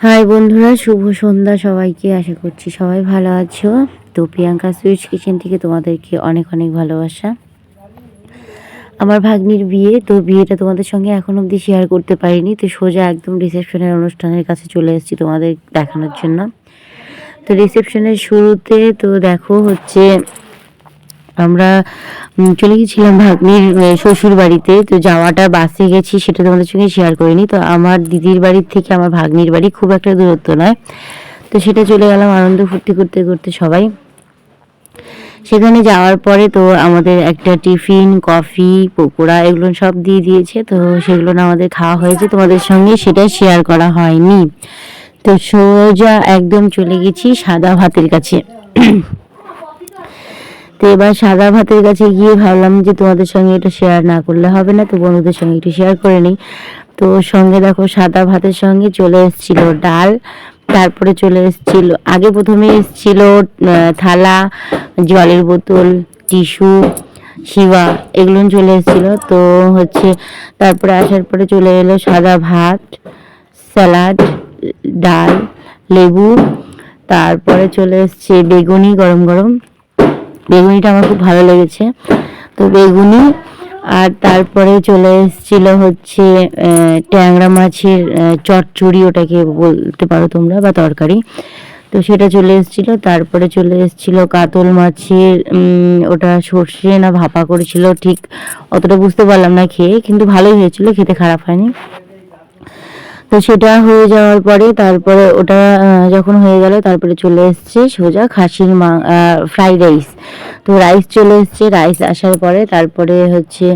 High বন্ধুরা, শুভ সন্ধ্যা সবাইকে। আশা করছি সবাই ভালো আছো। তো প্রিয়াঙ্কা সুইটস কিচেন থেকে তোমাদেরকে অনেক অনেক ভালোবাসা। আমার ভাগ্নির বিয়ে, তো বিয়েটা তোমাদের সঙ্গে এখন অবধি শেয়ার করতে পারিনি। তো সোজা একদম রিসেপশনের অনুষ্ঠানের কাছে চলে এসেছি তোমাদের দেখানোর জন্য। তো রিসেপশনের শুরুতে তো দেখো হচ্ছে আমরা চলে গেছিলাম ভাগ্নির শ্বশুর বাড়িতে তো যাওয়াটা বাসে গেছি, সেটা তোমাদের সঙ্গে শেয়ার করিনি। তো আমার দিদির বাড়ির থেকে আমার ভাগ্নির বাড়ি খুব একটা দূরত্ব নয়। তো সেটা চলে গেলাম আনন্দ ফুর্তি করতে করতে সবাই। সেখানে যাওয়ার পরে তো আমাদের একটা টিফিন, কফি, পকোড়া এগুলো সব দিয়ে দিয়েছে। তো সেগুলো না আমাদের খাওয়া হয়েছে। তোমাদের সঙ্গে সেটা শেয়ার করা হয়নি। তো সোজা একদম চলে গেছি সাদা ভাতের কাছে। তো এবার সাদা ভাতের কাছে গিয়ে ভাবলাম যে তোমাদের সঙ্গে এটা শেয়ার না করলে হবে না, তো বন্ধুদের সঙ্গে একটু শেয়ার করে নিই। তো সঙ্গে দেখো সাদা ভাতের সঙ্গে চলে এসেছিল ডাল, তারপরে চলে এসেছিল, আগে প্রথমে এসেছিল থালা, জলের বোতল, টিস্যু শিবা এগুলো চলে এসেছিল। তো হচ্ছে তারপরে আসার পরে চলে এলো সাদা ভাত, স্যালাড, ডাল, লেবু, তারপরে চলে এসছে বেগুনি গরম গরম। বেগুনিটা আমার খুব ভালো লেগেছে। তো বেগুনি আর তারপরে চলে এসেছিল হচ্ছে ট্যাংরা মাছের আহ, চচ্চড়ি ওটাকে বলতে পারো তোমরা বা তরকারি। তো সেটা চলে এসেছিল তারপরে চলে এসেছিল কাতল মাছের ওটা সর্ষে না ভাপা করেছিল ঠিক অতটা বুঝতে পারলাম না খেয়ে কিন্তু ভালোই হয়েছিল খেতে খারাপ হয়নি। তো সেটা হয়ে যাওয়ার পরে তারপরে ওটা যখন হয়ে গেল তারপরে চলে এসছে সোজা খাসির মা ফ্রাইড রাইস তো রাইস চলে এসছে রাইস আসার পরে তারপরে হচ্ছে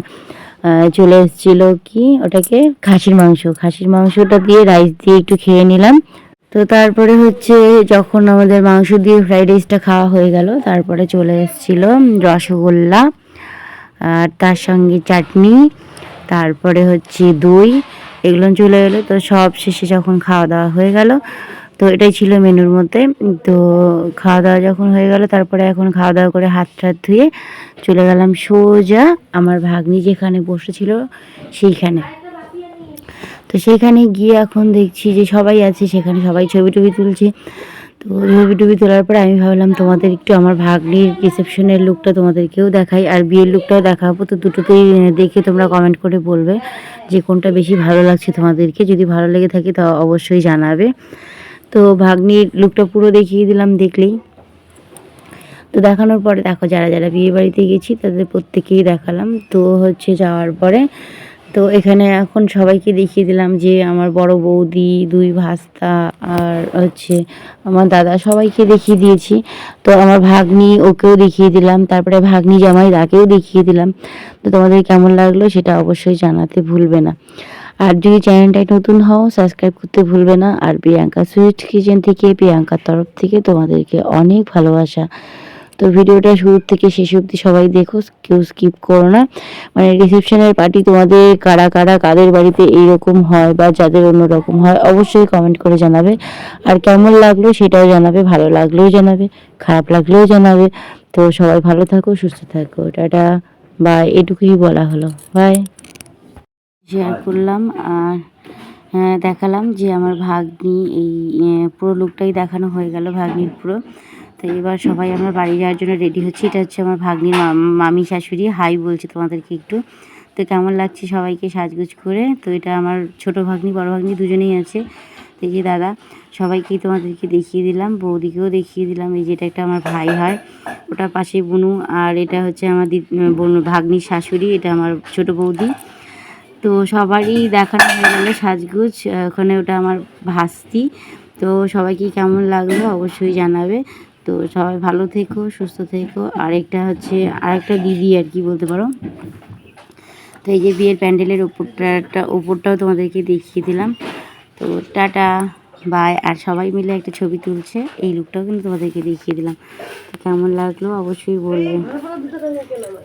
চলে এসেছিল কি, ওটাকে খাসির মাংস। খাসির মাংসটা দিয়ে রাইস দিয়ে একটু খেয়ে নিলাম। তো তারপরে হচ্ছে যখন আমাদের মাংস দিয়ে ফ্রাইড রাইসটা খাওয়া হয়ে গেল, তারপরে চলে এসেছিল রসগোল্লা, আর তার সঙ্গে চাটনি, তারপরে হচ্ছে দই এগুলো চলে এলো। তো সব শেষে যখন খাওয়া দাওয়া হয়ে গেল, তো এটাই ছিল মেনুর মধ্যে। তো খাওয়া দাওয়া যখন হয়ে গেল, তারপরে এখন খাওয়া দাওয়া করে হাত টাত ধুয়ে চলে গেলাম সোজা আমার ভাগ্নি যেখানে বসেছিল, সেইখানে। তো সেইখানে গিয়ে এখন দেখছি যে সবাই আছে, সেখানে সবাই ছবি টবি তুলছে। তো ছবি টবি তোলার পরে আমি ভাবলাম তোমাদের একটু আমার ভাগ্নির রিসেপশনের লুকটা তোমাদেরকেও দেখাই, আর বিয়ের লুকটাও দেখাবো। তো দুটোতেই দেখে তোমরা কমেন্ট করে বলবে যে কোনটা বেশি ভালো লাগছে তোমাদেরকে। যদি ভালো লেগে থাকে তা অবশ্যই জানাবে। তো ভাগ্নির লুকটা পুরো দেখিয়ে দিলাম, দেখলেই। তো দেখানোর পরে দেখো, যারা যারা বিয়ে বাড়িতে গেছি তাদের প্রত্যেকেই দেখালাম। তো হচ্ছে যাওয়ার পরে তো এখানে এখন সবাইকে দেখিয়ে দিলাম যে আমার বড় বৌদি, দুই ভাস্তা আর হচ্ছে আমার দাদা, সবাইকে দেখিয়ে দিয়েছি। তো আমার ভাগ্নি, ওকেও দেখিয়ে দিলাম। তারপরে ভাগ্নি জামাই তাকেও দেখিয়ে দিলাম। তো তোমাদের কেমন লাগল সেটা অবশ্যই জানাতে ভুলবে না। আর যদি চ্যানেলটায় নতুন হও, সাবস্ক্রাইব করতে ভুলবে না। আর প্রিয়াঙ্কা সুইট কিচেন থেকে প্রিয়াঙ্কার তরফ থেকে তোমাদেরকে অনেক ভালোবাসা। তো ভিডিওটা শুরু থেকে শেষ অবধি সবাই দেখো, কেউ স্কিপ করো না। মানে রিসেপশনের পার্টি তোমাদের কারা কারা, কাদের বাড়িতে এইরকম হয় বা যাদের অন্যরকম হয়, অবশ্যই কমেন্ট করে জানাবে। আর কেমন লাগল সেটাও জানাবে, ভালো লাগলেও জানাবে, খারাপ লাগলেও জানাবে। তো সবাই ভালো থাকো, সুস্থ থাকো, টাটা বাই এটুকুই বলা হলো বাই শেয়ার করলাম আর দেখালাম যে আমার ভাগ্নি এই পুরো লুকটাই দেখানো হয়ে গেল, ভাগ্নির পুরো। তো এবার সবাই আমরা বাড়ি যাওয়ার জন্য রেডি হচ্ছি। এটা হচ্ছে আমার ভাগ্নির মাম- শাশুড়ি। হাই বলছে তোমাদেরকে একটু। তো কেমন লাগছে সবাইকে সাজগুজ করে? তো এটা আমার ছোট ভাগ্নি, বড় ভাগ্নি দুজনেই আছে। এই যে দাদা, সবাইকেই তোমাদেরকে দেখিয়ে দিলাম, বৌদিকেও দেখিয়ে দিলাম। এই যেটা একটা আমার ভাই হয়, ওটা পাশে বুনু। আর এটা হচ্ছে আমার বোন ভাগ্নির শাশুড়ি, এটা আমার ছোট বৌদি। তো সবারই দেখানো হয়ে গেল সাজগুজ। ওখানে ওটা আমার ভাস্তি। তো সবাইকে কেমন লাগল অবশ্যই জানাবে। তো সবাই ভালো থেকো, সুস্থ থেকো। আরেকটা হচ্ছে, আরেকটা দিদি আর কি বলতে পারো। তো এই যে বিয়ের প্যান্ডেলের ওপরটা ওপরটাও তোমাদেরকে দেখিয়ে দিলাম। তো টাটা, বাই। আর সবাই মিলে একটা ছবি তুলছে, এই লুকটাও কিন্তু তোমাদেরকে দেখিয়ে দিলাম। তো কেমন লাগল অবশ্যই বলবে।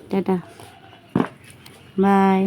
Ta ta. বাই।